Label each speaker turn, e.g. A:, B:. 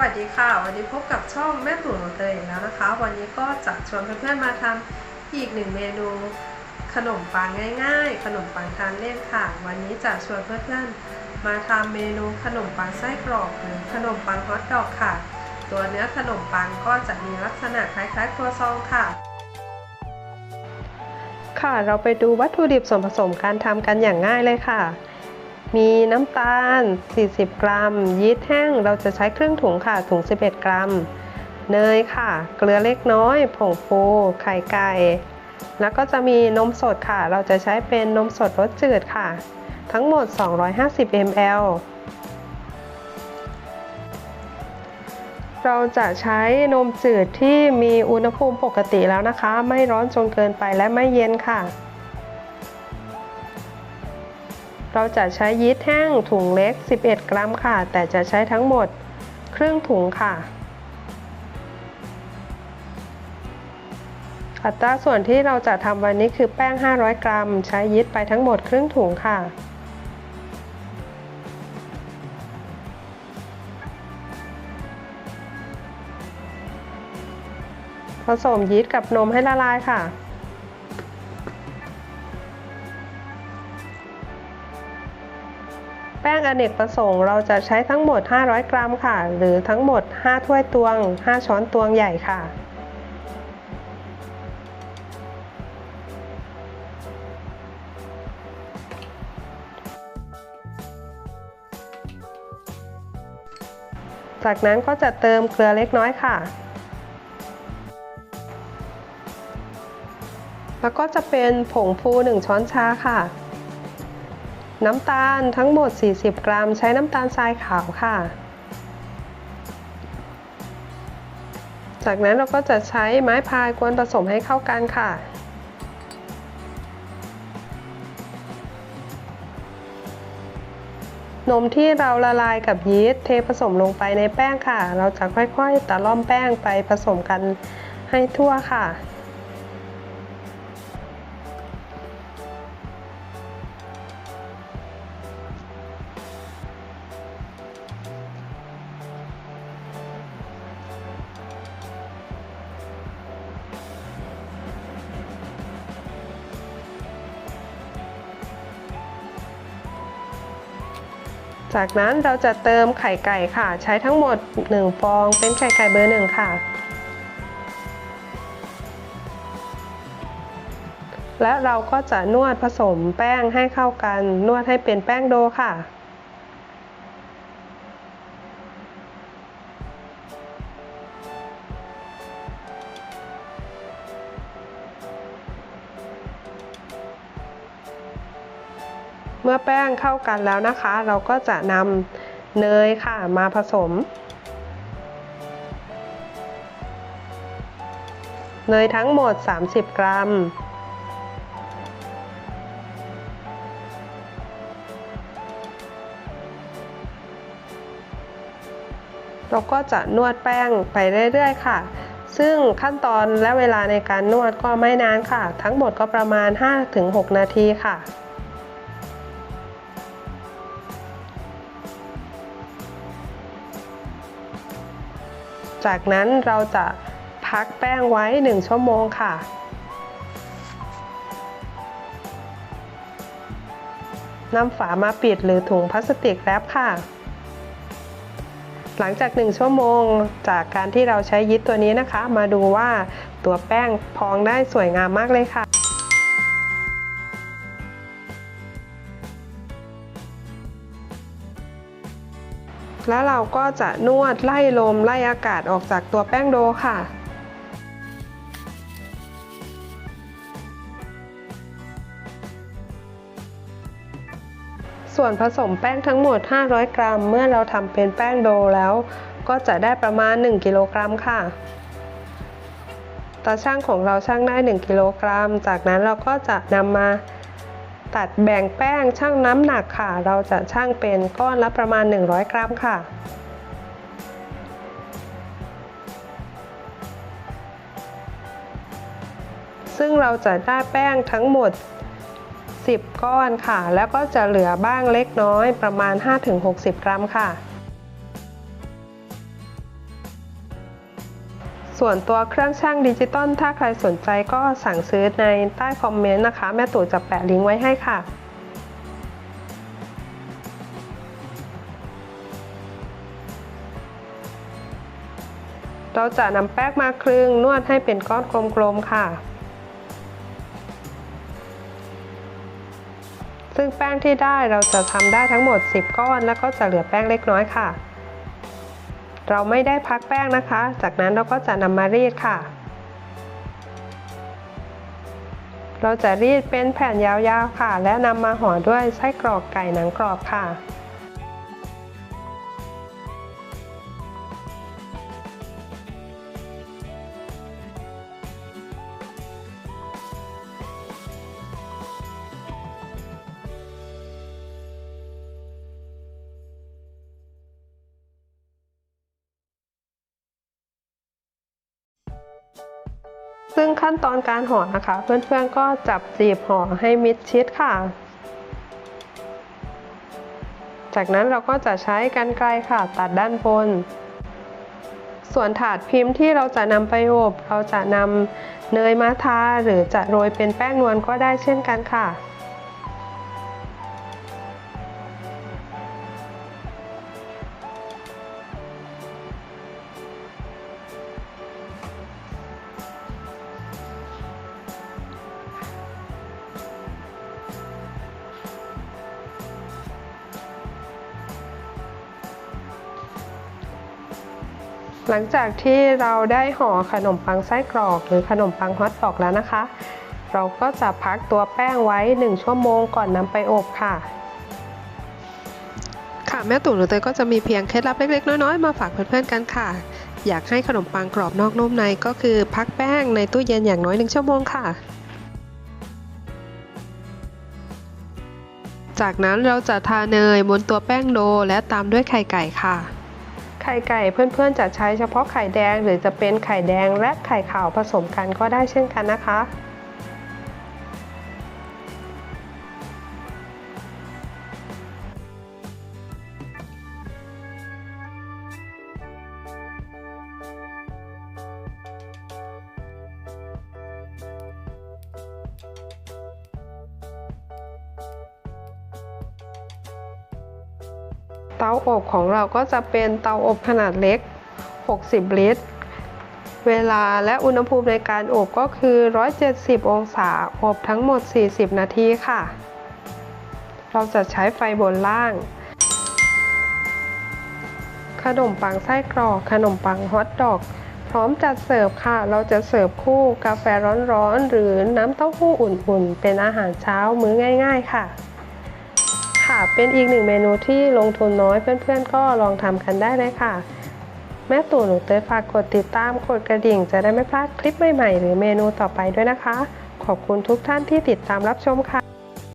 A: วัสดีค่ะ วันนี้พบกับช่องแม่ตุ๋นของเตยอีกแล้วนะคะ วันนี้ก็จะชวนเพื่อนๆมาทำอีกหนึ่งเมนู ขนมปังง่าย ๆ ขนมปังทานเล่นค่ะ วันนี้จะชวนเพื่อนๆมาทำเมนูขนมปังไส้กรอกหรือขนมปังฮอทดอกค่ะ ตัวเนื้อขนมปังก็จะมีลักษณะคล้ายๆครัวซองค่ะ ค่ะเราไปดูวัตถุดิบส่วนผสมการทำกันอย่างง่ายเลยค่ะ มีน้ำตาล 40 กรัม ยีสต์แห้งเราจะใช้ครึ่งถุงค่ะ ถุง 11 กรัม เนยค่ะ เกลือเล็กน้อย ผงฟู ไข่ไก่ แล้วก็จะมีนมสดค่ะ เราจะใช้เป็นนมสดรสจืดค่ะ ทั้งหมด 250 ml เราจะใช้นมจืดที่มีอุณหภูมิปกติแล้วนะคะ ไม่ร้อนจนเกินไปและไม่เย็นค่ะ เราจะใช้ยีสต์แห้งถุงเล็ก 11 กรัมค่ะ แต่จะใช้ทั้งหมดครึ่งถุงค่ะ อัตราส่วนที่เราจะทำวันนี้คือแป้ง 500 กรัม ใช้ยีสต์ไปทั้งหมดครึ่งถุงค่ะผสมยีสต์กับนมให้ละลายค่ะ ป้งอเนกประสงค์เราจะใช้ทั้งหมด 500 กรัมค่ะ หรือทั้งหมด 5 ถ้วยตวง 5 ช้อนตวงใหญ่ค่ะ จากนั้นก็จะเติมเกลือเล็กน้อยค่ะ แล้วก็จะเป็นผงฟู 1 ช้อนชาค่ะ น้ำตาลทั้งหมด 40 กรัม ใช้น้ำตาลทรายขาวค่ะ จากนั้นเราก็จะใช้ไม้พายกวนผสมให้เข้ากันค่ะ นมที่เราละลายกับยีสต์เทผสมลงไปในแป้งค่ะ เราจะค่อยๆตะล่อมแป้งไปผสมกันให้ทั่วค่ะ จากนั้นเราจะเติมไข่ไก่ค่ะ ใช้ทั้งหมด 1 ฟองเป็นไข่ไก่เบอร์หนึ่งค่ะ และเราก็จะนวดผสมแป้งให้เข้ากัน นวดให้เป็นแป้งโดค่ะ เมื่อแป้งเข้ากันแล้วนะคะ เราก็จะนำเนยค่ะมาผสม เนยทั้งหมด 30 กรัมเราก็จะนวดแป้งไปเรื่อยๆ ค่ะ ซึ่งขั้นตอนและเวลาในการนวดก็ไม่นานค่ะ ทั้งหมดก็ประมาณ 5-6 นาทีค่ะ จากนั้นเราจะพักแป้งไว้ 1 ชั่วโมงค่ะ นำฝามาปิดหรือถุงพลาสติกแรปค่ะ หลังจาก 1 ชั่วโมงจากการที่เราใช้ยิสต์ตัวนี้นะคะ มาดูว่าตัวแป้งพองได้สวยงามมากเลยค่ะ แล้วเราก็จะนวดไล่ลมไล่อากาศออกจากตัวแป้งโดค่ะส่วนผสมแป้งทั้งหมด 500 กรัม เมื่อเราทำเป็นแป้งโดแล้ว ก็จะได้ประมาณ 1 กิโลกรัมค่ะ ตาช่างของเราช่างได้ 1 กิโลกรัม จากนั้นเราก็จะนำมา ตัดแบ่งแป้งช่างน้ำหนักค่ะ เราจะช่างเป็นก้อนละประมาณ 100 กรัมค่ะซึ่งเราจะได้แป้งทั้งหมด 10 ก้อนค่ะ แล้วก็จะเหลือบ้างเล็กน้อยประมาณ 5-60 กรัมค่ะ ส่วนตัวเครื่องช่างดิจิตอลถ้าใครสนใจก็สั่งซื้อในใต้คอมเมนต์นะคะ แม่ตู่จะแปะลิงก์ไว้ให้ค่ะเราจะนำแป้งมาคลึงนวดให้เป็นก้อนกลมๆค่ะ ซึ่งแป้งที่ได้เราจะทำได้ทั้งหมด 10 ก้อน แล้วก็จะเหลือแป้งเล็กน้อยค่ะ เราไม่ได้พักแป้งนะคะ จากนั้นเราก็จะนำมารีดค่ะ เราจะรีดเป็นแผ่นยาวๆค่ะ และนำมาห่อด้วยไส้กรอกไก่หนังกรอบค่ะ ซึ่งขั้นตอนการห่อนะคะ เพื่อนๆก็จับจีบห่อให้มิดชิดค่ะ จากนั้นเราก็จะใช้กันไกลค่ะ ตัดด้านบน ส่วนถาดพิมพ์ที่เราจะนำไปอบเราจะนำเนยมาทาหรือจะโรยเป็นแป้งนวลก็ได้เช่นกันค่ะ หลังจากที่เราได้ห่อขนมปังไส้กรอกหรือขนมปังฮอทดอกแล้วนะคะ เราก็จะพักตัวแป้งไว้ 1 ชั่วโมงก่อนนำไปอบค่ะ ค่ะแม่ตู่หนูเตยก็จะมีเพียงเคล็ดลับเล็กๆ น้อยๆ มาฝากเพื่อนๆกันค่ะ อยากให้ขนมปังกรอบนอกนุ่มในก็คือพักแป้งในตู้เย็นอย่างน้อย 1 ชั่วโมงค่ะ จากนั้นเราจะทาเนยบนตัวแป้งโดและตามด้วยไข่ไก่ค่ะ ไข่ไก่เพื่อนๆจะใช้เฉพาะไข่แดง หรือจะเป็นไข่แดงและไข่ขาวผสมกันก็ได้เช่นกันนะคะ เตาอบของเราก็จะเป็นเตาอบขนาดเล็ก 60 ลิตร เวลาและอุณหภูมิในการอบก็คือ 170 องศา อบทั้งหมด 40 นาทีค่ะ เราจะใช้ไฟบนล่าง ขนมปังไส้กรอก ขนมปังฮอทดอกพร้อมจัดเสิร์ฟค่ะ เราจะเสิร์ฟคู่กาแฟร้อนๆ หรือน้ำเต้าหู้อุ่นๆ เป็นอาหารเช้ามื้อง่าย ๆ ค่ะ ค่ะ เป็นอีกหนึ่งเมนูที่ลงทุนน้อยเพื่อนๆ ก็ลองทำกันได้เลยค่ะ แม่ตู่หนูเตยฝากกดติดตามกดกระดิ่ง จะได้ไม่พลาดคลิปใหม่ๆ หรือเมนูต่อไปด้วยนะคะ ขอบคุณทุกท่านที่ติดตามรับชมค่ะ